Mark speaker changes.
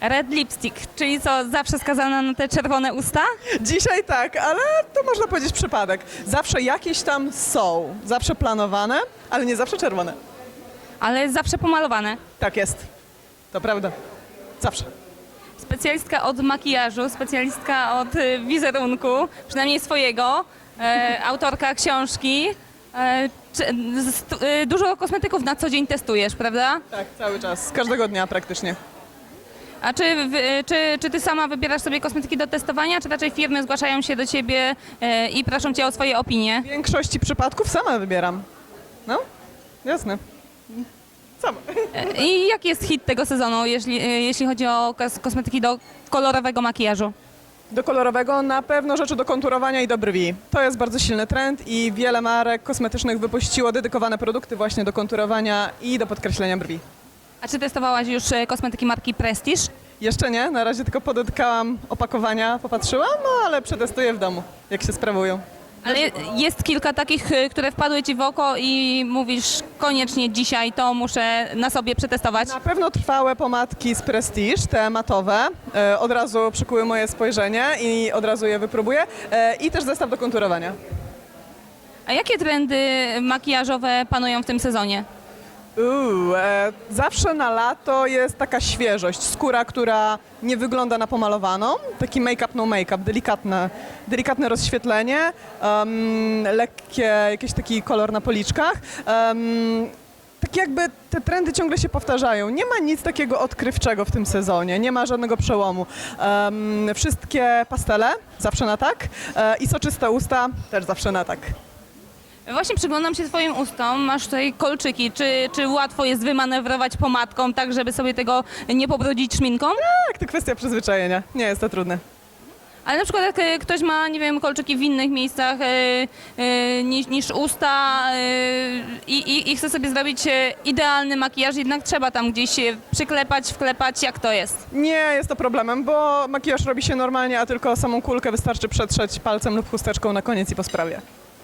Speaker 1: Red lipstick, czyli co, zawsze skazana na te czerwone usta?
Speaker 2: Dzisiaj tak, ale to można powiedzieć przypadek. Zawsze jakieś tam są, zawsze planowane, ale nie zawsze czerwone.
Speaker 1: Ale zawsze pomalowane.
Speaker 2: Tak jest. To prawda. Zawsze.
Speaker 1: Specjalistka od makijażu, specjalistka od y, wizerunku, przynajmniej swojego, e, autorka książki. E, czy, z, y, dużo kosmetyków na co dzień testujesz, prawda?
Speaker 2: Tak, cały czas. Każdego dnia praktycznie.
Speaker 1: A czy, czy, czy ty sama wybierasz sobie kosmetyki do testowania, czy raczej firmy zgłaszają się do ciebie e, i proszą cię o swoje opinie?
Speaker 2: W większości przypadków sama wybieram. No, jasne. Sama.
Speaker 1: E, I jaki jest hit tego sezonu, jeśli, e, jeśli chodzi o kos- kosmetyki do kolorowego makijażu?
Speaker 2: Do kolorowego na pewno rzeczy do konturowania i do brwi. To jest bardzo silny trend i wiele marek kosmetycznych wypuściło dedykowane produkty właśnie do konturowania i do podkreślenia brwi.
Speaker 1: A czy testowałaś już e, kosmetyki marki Prestige?
Speaker 2: Jeszcze nie, na razie tylko podotykałam opakowania, popatrzyłam, no ale przetestuję w domu, jak się sprawują.
Speaker 1: Ale je- jest kilka takich, y, które wpadły ci w oko i mówisz koniecznie dzisiaj to muszę na sobie przetestować.
Speaker 2: Na pewno trwałe pomadki z Prestige, te matowe, e, od razu przykuły moje spojrzenie i od razu je wypróbuję. E, I też zestaw do konturowania.
Speaker 1: A jakie trendy makijażowe panują w tym sezonie?
Speaker 2: Uuu, e, zawsze na lato jest taka świeżość, skóra, która nie wygląda na pomalowaną, taki make-up, no make-up, delikatne, delikatne rozświetlenie, em, lekkie, jakiś taki kolor na policzkach. Um, tak jakby te trendy ciągle się powtarzają. Nie ma nic takiego odkrywczego w tym sezonie, nie ma żadnego przełomu. Em, wszystkie pastele zawsze na tak e, i soczyste usta też zawsze na tak.
Speaker 1: Właśnie przyglądam się twoim ustom, masz tutaj kolczyki. Czy, czy łatwo jest wymanewrować pomadką tak, żeby sobie tego nie pobrudzić szminką?
Speaker 2: Tak, to kwestia przyzwyczajenia. Nie jest to trudne.
Speaker 1: Ale na przykład jak e, ktoś ma, nie wiem, kolczyki w innych miejscach e, e, niż, niż usta e, i, i, i chce sobie zrobić e, idealny makijaż, jednak trzeba tam gdzieś się przyklepać, wklepać, jak to jest.
Speaker 2: Nie jest to problemem, bo makijaż robi się normalnie, a tylko samą kulkę wystarczy przetrzeć palcem lub chusteczką na koniec i po sprawie.